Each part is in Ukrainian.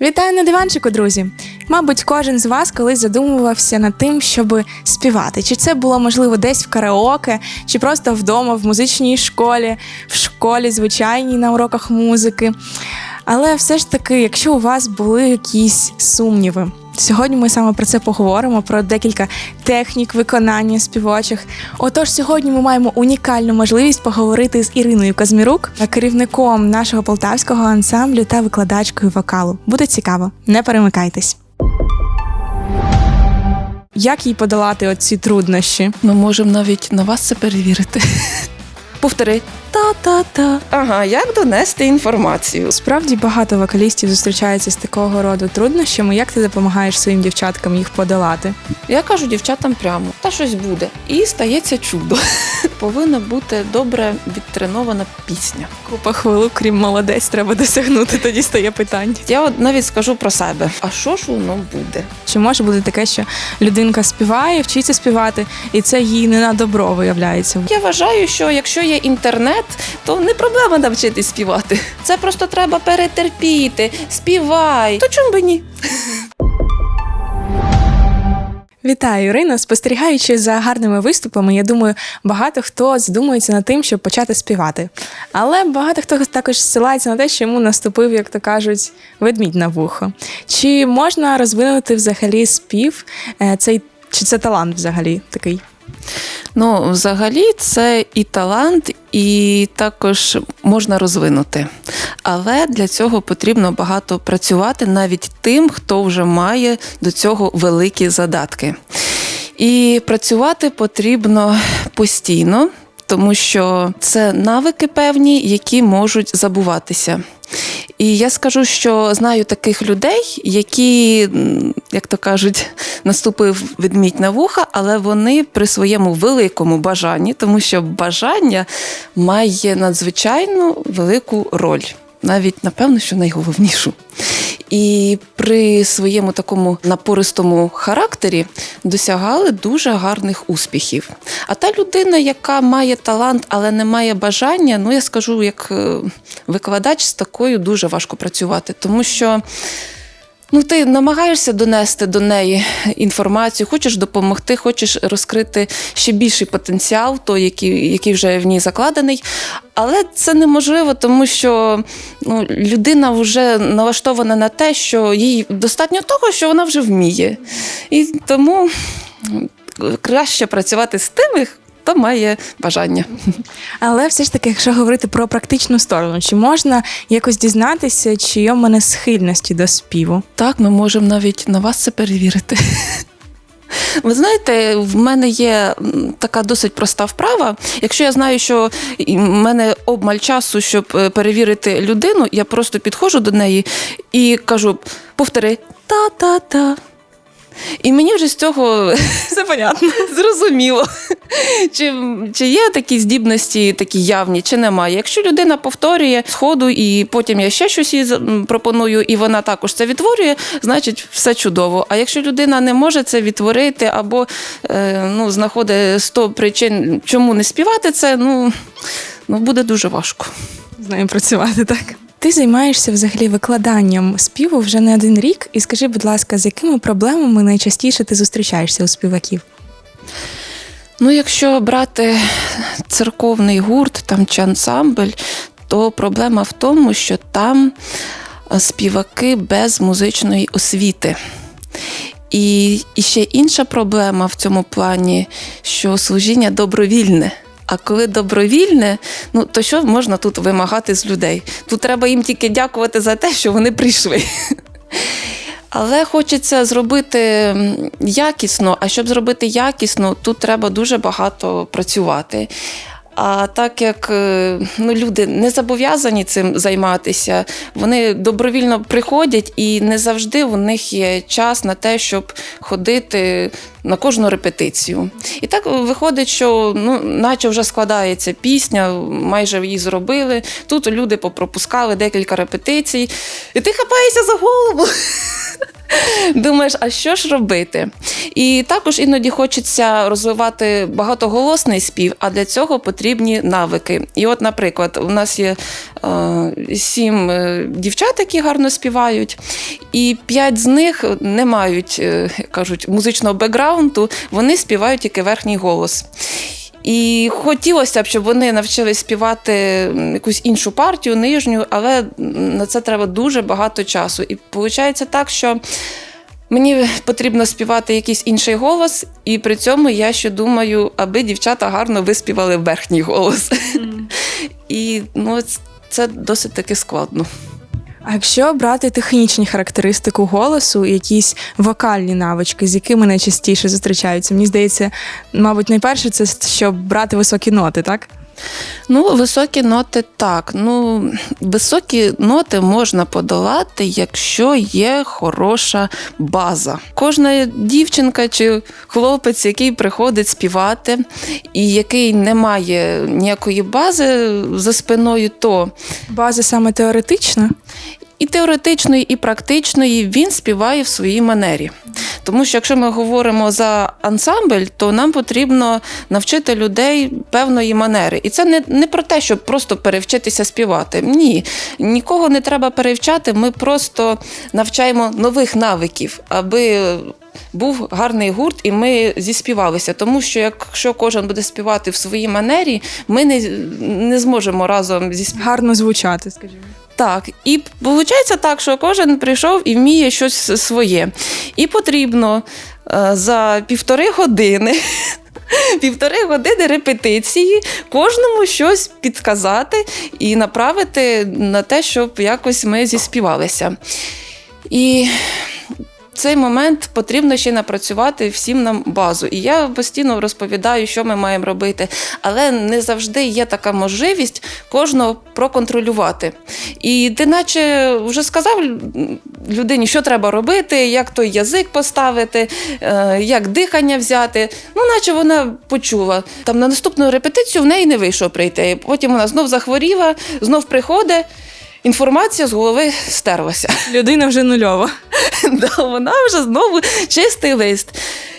Вітаю на диванчику, друзі! Мабуть, кожен з вас колись задумувався над тим, щоб співати. Чи це було можливо десь в караоке, чи просто вдома, в музичній школі, в школі звичайній на уроках музики. Але все ж таки, якщо у вас були якісь сумніви, сьогодні ми саме про це поговоримо, про декілька технік виконання співочих. Отож, сьогодні ми маємо унікальну можливість поговорити з Іриною Казмірук, керівником нашого полтавського ансамблю та викладачкою вокалу. Буде цікаво, не перемикайтесь. Як їй подолати оці труднощі? Ми можемо навіть на вас це перевірити. Повтори. Та-та-та. Ага, як донести інформацію? Справді багато вокалістів зустрічаються з такого роду труднощами. Як ти допомагаєш своїм дівчаткам їх подолати? Я кажу дівчатам прямо, та щось буде. І стається чудо. Повинна бути добре відтренована пісня. Купа хвилу, крім молодець, треба досягнути. Тоді стає питання. Я от навіть скажу про себе. А що ж воно буде? Чи може бути таке, що людинка співає, вчиться співати, і це їй не на добро виявляється? Я вважаю, що якщо є інтернет, то не проблема навчитись співати. Це просто треба перетерпіти. Співай. То чому би ні? Вітаю, Ірина. Спостерігаючи за гарними виступами, я думаю, багато хто задумується над тим, щоб почати співати. Але багато хто також зсилається на те, що йому наступив, як то кажуть, ведмідь на вухо. Чи можна розвинути взагалі спів? Е, Цей чи це талант взагалі такий? Ну, взагалі, це і талант, і також можна розвинути. Але для цього потрібно багато працювати навіть тим, хто вже має до цього великі задатки. І працювати потрібно постійно, тому що це навики певні, які можуть забуватися. І я скажу, що знаю таких людей, які, як то кажуть, наступив ведмідь на вуха, але вони при своєму великому бажанні, тому що бажання має надзвичайно велику роль, навіть напевно, що найголовнішу. І при своєму такому напористому характері досягали дуже гарних успіхів. А та людина, яка має талант, але не має бажання, ну я скажу, як е, викладач з такою дуже важко працювати, тому що. Ну, ти намагаєшся донести до неї інформацію, хочеш допомогти, хочеш розкрити ще більший потенціал, той, який, який вже в ній закладений. Але це неможливо, тому що ну, людина вже налаштована на те, що їй достатньо того, що вона вже вміє. І тому краще працювати з тими, хто має бажання. Але все ж таки, якщо говорити про практичну сторону, чи можна якось дізнатися, чи є в мене схильності до співу? Так, ми можемо навіть на вас це перевірити. Ви знаєте, в мене є така досить проста вправа. Якщо я знаю, що в мене обмаль часу, щоб е, перевірити людину, я просто підходжу до неї і кажу: повтори та-та-та. І мені вже з цього Все понятно. зрозуміло, чи, чи є такі здібності, такі явні, чи немає. Якщо людина повторює сходу, і потім я ще щось їй пропоную, і вона також це відтворює, значить все чудово. А якщо людина не може це відтворити або е, ну, знаходить 100 причин, чому не співати це, ну, ну буде дуже важко. з нею працювати так. Ти займаєшся взагалі викладанням співу вже не один рік. І скажи, будь ласка, з якими проблемами найчастіше ти зустрічаєшся у співаків? Ну, якщо брати церковний гурт там, чи ансамбль, то проблема в тому, що там е, співаки без музичної освіти. І, і ще інша проблема в цьому плані, що служіння добровільне. А коли добровільне, ну то що можна тут вимагати з людей? Тут треба їм тільки дякувати за те, що вони прийшли. Але хочеться зробити якісно. А щоб зробити якісно, тут треба дуже багато працювати. А так як е, ну, люди не зобов'язані цим займатися, вони добровільно приходять, і не завжди у них є час на те, щоб ходити на кожну репетицію. І так виходить, що ну, наче вже складається пісня, майже її зробили. Тут люди попропускали декілька репетицій, і ти хапаєшся за голову. Думаєш, а що ж робити? І також іноді хочеться розвивати багатоголосний спів, а для цього потрібні навики. І от, наприклад, у нас є е, сім е, дівчат, які гарно співають, і п'ять з них не мають, е, кажуть, музичного бекграунду, вони співають тільки верхній голос. І хотілося б, щоб вони навчились співати якусь іншу партію, нижню, але на це треба дуже багато часу. І виходить так, що мені потрібно співати якийсь інший голос, і при цьому я ще думаю, аби дівчата гарно виспівали верхній голос. І ну, це досить таки складно. А якщо брати технічні характеристику голосу, і якісь вокальні навички, з якими найчастіше зустрічаються, мені здається, мабуть, найперше це щоб брати високі ноти, так? Ну, високі ноти так. Ну, високі ноти можна подолати, якщо є хороша база. Кожна дівчинка чи хлопець, який приходить співати, і який не має ніякої бази за спиною, то База саме теоретична. І теоретичної, і практичної він співає в своїй манері. Тому що якщо ми говоримо за ансамбль, то нам потрібно навчити людей певної манери. І це не, не про те, щоб просто перевчитися співати. Ні, нікого не треба перевчати. Ми просто навчаємо нових навиків, аби був гарний гурт, і ми зіспівалися. Тому що якщо кожен буде співати в своїй манері, ми не, не зможемо разом зіспівати. Гарно звучати, скажімо. Так, і виходить так, що кожен прийшов і вміє щось своє. І потрібно е, за півтори години. Півтори години репетиції кожному щось підказати і направити на те, щоб якось ми зіспівалися. І цей момент потрібно ще напрацювати всім нам базу. І я постійно розповідаю, що ми маємо робити, але не завжди є така можливість кожного проконтролювати. І ти, наче, вже сказав людині, що треба робити, як той язик поставити, е, як дихання взяти. Ну, наче вона почула. Там на наступну репетицію в неї не вийшло прийти. Потім вона знов захворіла, знов приходить. Інформація з голови стерлася. Людина вже нульова. Вона вже знову чистий лист.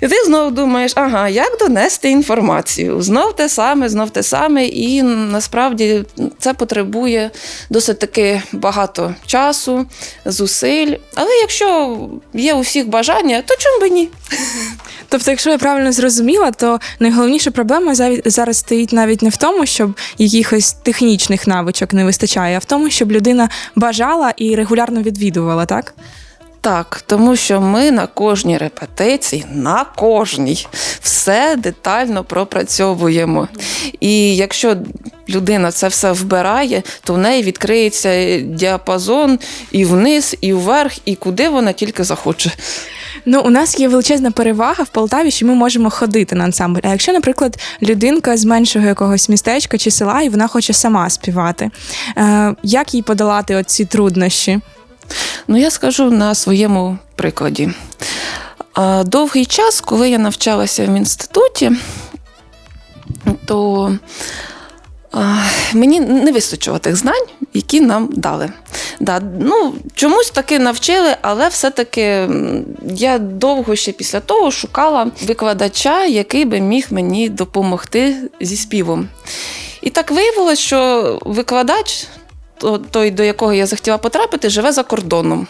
І ти знову думаєш, ага, як донести інформацію? Знов те саме, знов те саме, і насправді це потребує досить таки багато часу, зусиль. Але якщо є у всіх бажання, то чому би ні? Тобто, якщо я правильно зрозуміла, то найголовніша проблема зараз стоїть навіть не в тому, щоб якихось технічних навичок не вистачає, а в тому, щоб людина бажала і регулярно відвідувала, так? Так, тому що ми на кожній репетиції, на кожній, все детально пропрацьовуємо. І якщо людина це все вбирає, то в неї відкриється діапазон і вниз, і вверх, і куди вона тільки захоче. Ну, у нас є величезна перевага в Полтаві, що ми можемо ходити на ансамбль. А якщо, наприклад, людинка з меншого якогось містечка чи села, і вона хоче сама співати, е, як їй подолати оці труднощі? Ну, я скажу на своєму прикладі. Довгий час, коли я навчалася в інституті, то мені не вистачило тих знань, які нам дали. Да, ну, чомусь таки навчили, але все-таки я довго ще після того шукала викладача, який би міг мені допомогти зі співом. І так виявилось, що викладач, той, до якого я захотіла потрапити, живе за кордоном.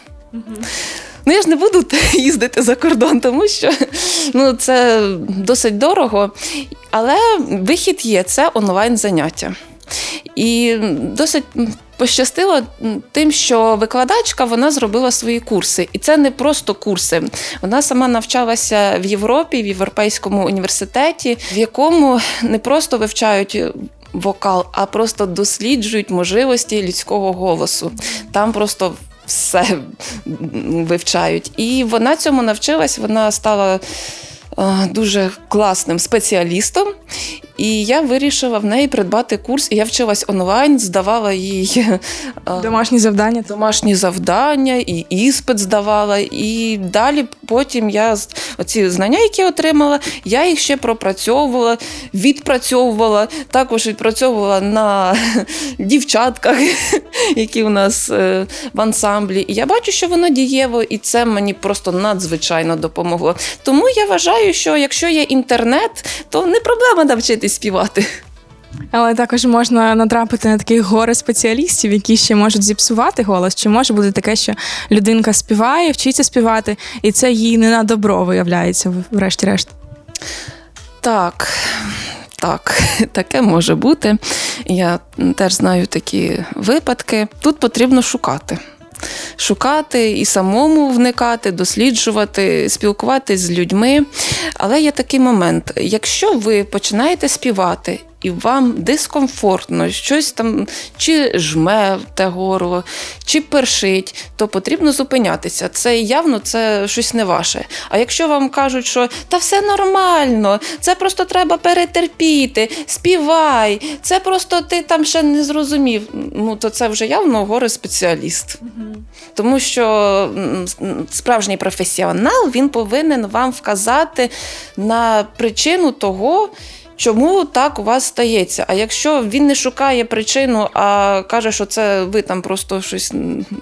Ну, я ж не буду їздити за кордон, тому що ну, це досить дорого. Але вихід є це онлайн заняття. І досить пощастило тим, що викладачка вона зробила свої курси. І це не просто курси. Вона сама навчалася в Європі, в Європейському університеті, в якому не просто вивчають. Вокал, а просто досліджують можливості людського голосу. Там просто все вивчають. І вона цьому навчилась, вона стала е, дуже класним спеціалістом. І я вирішила в неї придбати курс. І я вчилась онлайн, здавала їй е, Домашні завдання. домашні завдання, і іспит здавала. І далі потім я оці знання, які отримала, я їх ще пропрацьовувала, відпрацьовувала, також відпрацьовувала на дівчатках, які у нас е, в ансамблі. І я бачу, що воно дієво, і це мені просто надзвичайно допомогло. Тому я вважаю, що якщо є інтернет, то не проблема співати. Але також можна натрапити на таких горе спеціалістів, які ще можуть зіпсувати голос. Чи може бути таке, що людинка співає, вчиться співати, і це їй не на добро виявляється, врешті-решт. Так, так, таке може бути. Я теж знаю такі випадки. Тут потрібно шукати. Шукати і самому вникати, досліджувати, спілкуватись з людьми. Але є такий момент: якщо ви починаєте співати і вам дискомфортно, щось там чи жме те горло, чи першить, то потрібно зупинятися. Це явно це щось не ваше. А якщо вам кажуть, що та все нормально, це просто треба перетерпіти, співай, це просто ти там ще не зрозумів. Ну то це вже явно горе спеціаліст. Тому що справжній професіонал він повинен вам вказати на причину того. Чому так у вас стається? А якщо він не шукає причину, а каже, що це ви там просто щось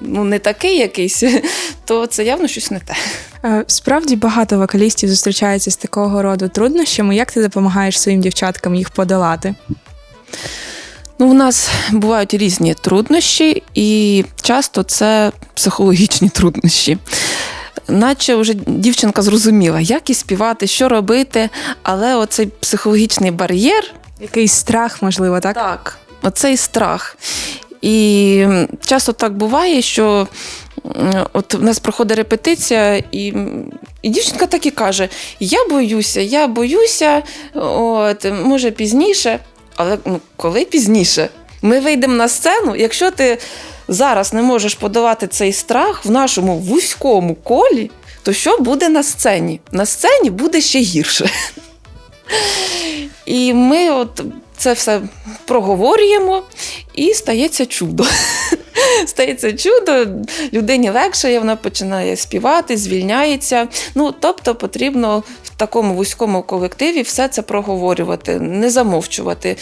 ну, не такий якийсь, то це явно щось не те. Е, Справді багато вокалістів зустрічаються з такого роду труднощами. Як ти допомагаєш своїм дівчаткам їх подолати? Ну, у нас бувають різні труднощі, і часто це психологічні труднощі. Наче вже дівчинка зрозуміла, як і співати, що робити, але оцей психологічний бар'єр Якийсь страх, можливо, так? Так, оцей страх. І часто так буває, що от в нас проходить репетиція, і, і дівчинка так і каже: Я боюся, я боюся, от, може пізніше. Але ну, коли пізніше? Ми вийдемо на сцену, якщо ти зараз не можеш подолати цей страх в нашому вузькому колі, то що буде на сцені? На сцені буде ще гірше. І ми от це все проговорюємо, і стається чудо. Стається чудо, людині легше, вона починає співати, звільняється. Ну, тобто потрібно в такому вузькому колективі все це проговорювати, не замовчувати.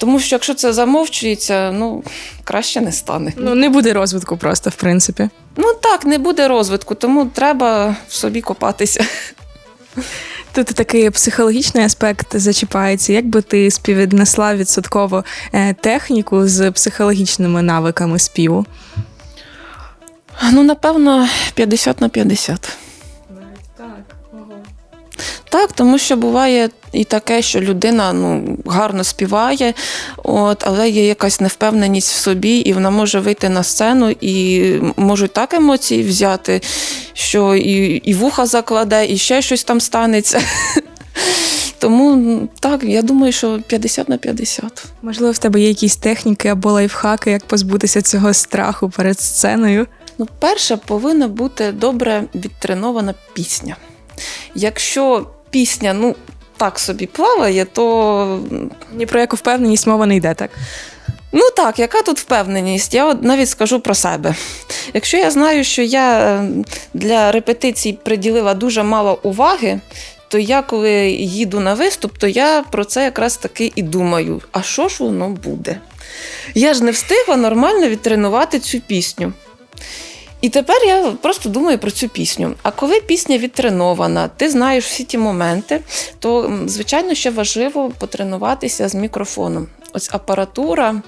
Тому що якщо це замовчується, ну краще не стане. Ну не буде розвитку просто, в принципі. Ну так, не буде розвитку, тому треба в собі копатися. Тут такий психологічний аспект зачіпається. Як би ти співвіднесла відсотково е, техніку з психологічними навиками співу? Ну, напевно, 50 на 50. Так, тому що буває і таке, що людина ну, гарно співає, от, але є якась невпевненість в собі, і вона може вийти на сцену і можуть так емоції взяти, що і, і вуха закладе, і ще щось там станеться. Тому так, я думаю, що 50 на 50. Можливо, в тебе є якісь техніки або лайфхаки, як позбутися цього страху перед сценою? Ну, перше, повинна бути добре відтренована пісня. Якщо пісня, ну, так собі плаває, то Ні про яку впевненість мова не йде, так? Ну так, яка тут впевненість? Я от навіть скажу про себе. Якщо я знаю, що я е, для репетицій приділила дуже мало уваги, то я, коли їду на виступ, то я про це якраз таки і думаю: а що ж воно буде? Я ж не встигла нормально відтренувати цю пісню. І тепер я просто думаю про цю пісню. А коли пісня відтренована, ти знаєш всі ті моменти, то звичайно ще важливо потренуватися з мікрофоном. Ось апаратура,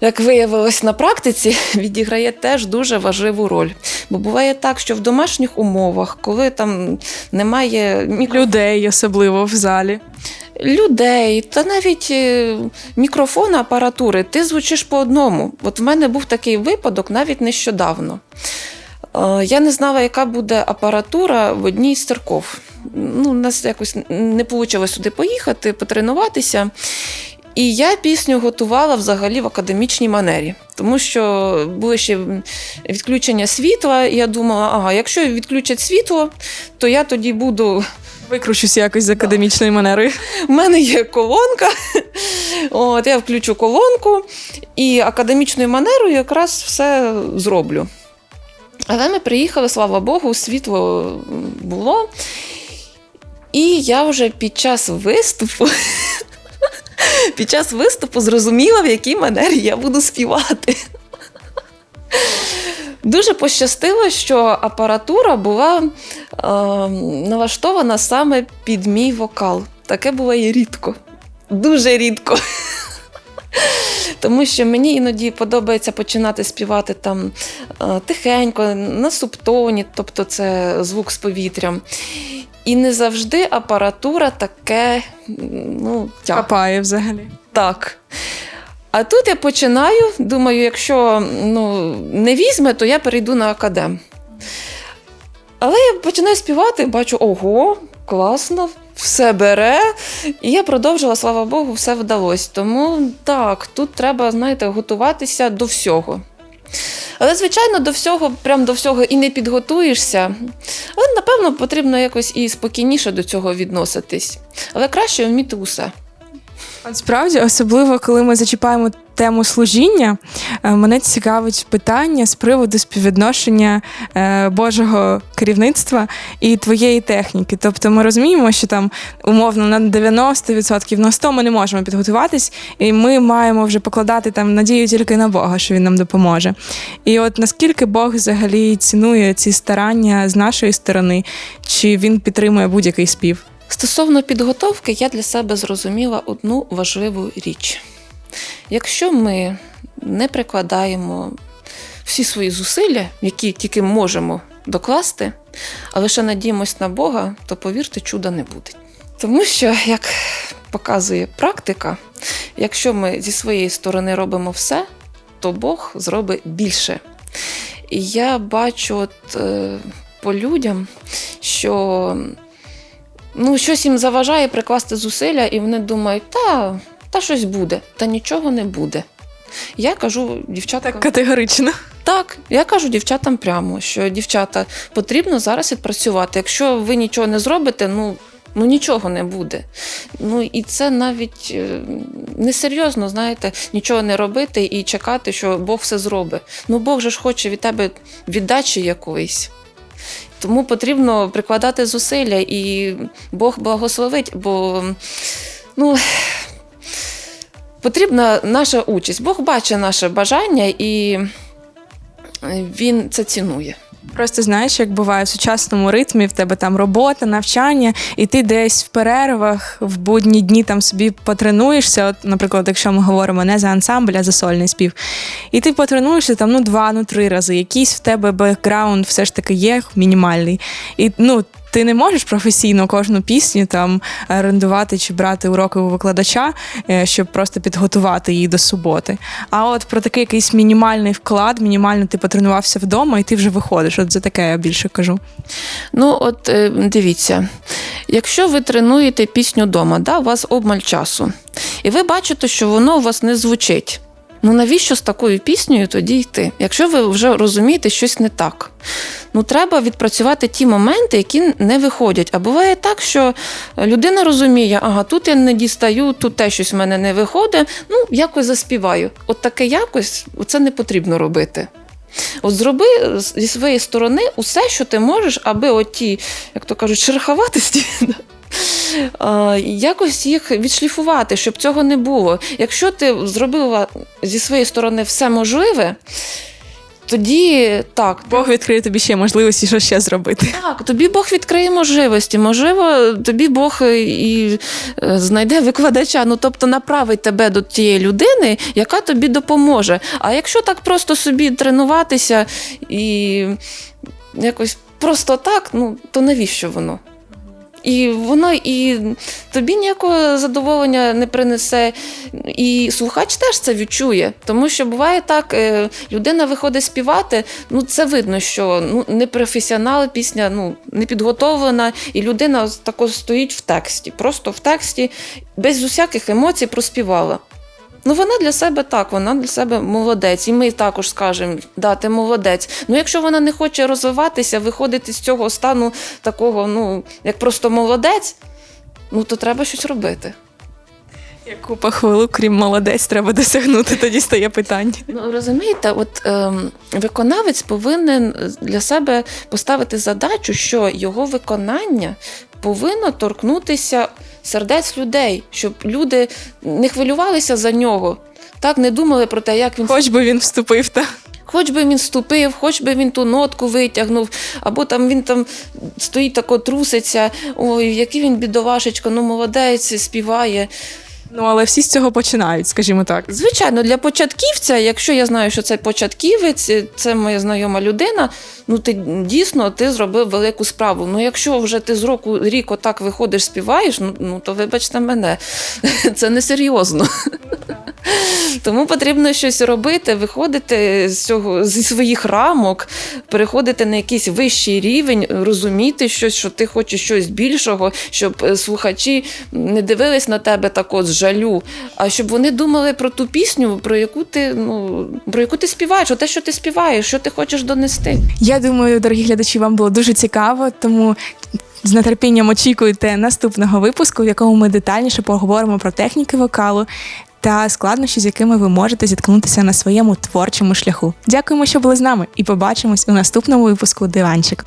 як виявилось на практиці, відіграє теж дуже важливу роль. Бо буває так, що в домашніх умовах, коли там немає мікро... Людей, особливо в залі. людей, та навіть е, мікрофона, апаратури, ти звучиш по одному. От в мене був такий випадок навіть нещодавно. Е, Я не знала, яка буде апаратура в одній з церков. Ну, у нас якось не вийшло сюди поїхати, потренуватися. І я пісню готувала взагалі в академічній манері, тому що були ще відключення світла. І я думала, ага, якщо відключать світло, то я тоді буду Викручусь якось з академічною манерою. у мене є колонка. От, я включу колонку і академічною манерою якраз все зроблю. Але ми приїхали, слава Богу, світло було. І я вже під час виступу. Під час виступу зрозуміла, в якій манері я буду співати. Дуже пощастило, що апаратура була е, налаштована саме під мій вокал. Таке буває рідко. дуже рідко. Тому що мені іноді подобається починати співати там е, тихенько, на субтоні, тобто це звук з повітрям. І не завжди апаратура таке ну, тягне. Капає взагалі. Так. А тут я починаю, думаю, якщо ну, не візьме, то я перейду на академ. Але я починаю співати, бачу, ого, класно, все бере. І я продовжила, слава Богу, все вдалося. Тому так, тут треба, знаєте, готуватися до всього. Але, звичайно, до всього, прям до всього і не підготуєшся. Але, напевно, потрібно якось і спокійніше до цього відноситись. Але краще вміти усе. От справді, особливо коли ми зачіпаємо тему служіння, е, мене цікавить питання з приводу співвідношення е, Божого керівництва і твоєї техніки. Тобто ми розуміємо, що там умовно на 90%, на 100% ми не можемо підготуватись, і ми маємо вже покладати там надію тільки на Бога, що він нам допоможе. І от наскільки Бог взагалі цінує ці старання з нашої сторони, чи він підтримує будь-який спів? Стосовно підготовки, я для себе зрозуміла одну важливу річ. Якщо ми не прикладаємо всі свої зусилля, які тільки можемо докласти, а лише надіємось на Бога, то повірте, чуда не буде. Тому що, як показує практика, якщо ми зі своєї сторони робимо все, то Бог зробить більше. І я бачу от, е, по людям, що ну, щось їм заважає прикласти зусилля, і вони думають, та, та щось буде, та нічого не буде. Я кажу дівчаткам, Так категорично. так, я кажу дівчатам прямо, що дівчата потрібно зараз відпрацювати. Якщо ви нічого не зробите, ну. Ну нічого не буде. Ну і це навіть е, несерйозно, знаєте, нічого не робити і чекати, що Бог все зробить. Ну Бог же ж хоче від тебе віддачі якоїсь. Тому потрібно прикладати зусилля, і Бог благословить, бо ну, потрібна наша участь. Бог бачить наше бажання і він це цінує. Просто знаєш, як буває в сучасному ритмі, в тебе там робота, навчання, і ти десь в перервах в будні дні там собі потренуєшся. От, наприклад, якщо ми говоримо не за ансамбль, а за сольний спів. І ти потренуєшся там ну два, ну три рази. Якийсь в тебе бекграунд все ж таки є мінімальний. І ну. Ти не можеш професійно кожну пісню там орендувати чи брати уроки у викладача, е, щоб просто підготувати її до суботи. А от про такий якийсь мінімальний вклад, мінімально ти потренувався вдома, і ти вже виходиш. От за таке я більше кажу. Ну, от е, дивіться, якщо ви тренуєте пісню вдома, да, у вас обмаль часу, і ви бачите, що воно у вас не звучить. Ну навіщо з такою піснею тоді йти? Якщо ви вже розумієте щось не так. Ну, треба відпрацювати ті моменти, які не виходять. А буває так, що людина розуміє, ага, тут я не дістаю, тут те щось в мене не виходить, ну, якось заспіваю. От таке якось це не потрібно робити. От зроби зі своєї сторони усе, що ти можеш, аби оті, як то кажуть, шероховатості. Якось їх відшліфувати, щоб цього не було. Якщо ти зробила зі своєї сторони все можливе, тоді так, Бог відкриє тобі ще можливості, що ще зробити. так, тобі Бог відкриє можливості. Можливо, тобі Бог і е, знайде викладача, ну тобто направить тебе до тієї людини, яка тобі допоможе. А якщо так просто собі тренуватися і якось просто так, ну то навіщо воно? І воно і тобі ніякого задоволення не принесе, і слухач теж це відчує. Тому що буває так, е, людина виходить співати, ну це видно, що ну, не професіонал, пісня ну, не підготовлена, і людина також тако стоїть в тексті, просто в тексті, без усяких емоцій проспівала. Ну, вона для себе так, вона для себе молодець. І ми також скажемо, да, ти молодець. Ну, якщо вона не хоче розвиватися, виходити з цього стану такого, ну, як просто молодець, ну то треба щось робити. Яку похвалу, крім молодець, треба досягнути, тоді стає питання. Ну, розумієте, от ем, виконавець повинен для себе поставити задачу, що його виконання повинно торкнутися сердець людей, щоб люди не хвилювалися за нього. Так не думали про те, як він Хоч би він вступив та. Хоч би він вступив, хоч би він ту нотку витягнув, або там він там стоїть тако труситься, ой, який він бідовашечко, ну молодець, співає. Ну але всі з цього починають, скажімо так. Звичайно, для початківця, якщо я знаю, що це початківець, це моя знайома людина, ну ти дійсно ти зробив велику справу. Ну якщо вже ти з року рік отак виходиш, співаєш, ну, ну то вибачте мене, це несерйозно. Тому потрібно щось робити, виходити з цього зі своїх рамок, переходити на якийсь вищий рівень, розуміти щось, що ти хочеш щось більшого, щоб е, слухачі не дивились на тебе так от з жалю, а щоб вони думали про ту пісню, про яку ти ну про яку ти співаєш, о те, що ти співаєш, що ти хочеш донести. Я думаю, дорогі глядачі, вам було дуже цікаво, тому з нетерпінням очікуйте наступного випуску, в якому ми детальніше поговоримо про техніки вокалу та складнощі, з якими ви можете зіткнутися на своєму творчому шляху. Дякуємо, що були з нами, і побачимось у наступному випуску Диванчик.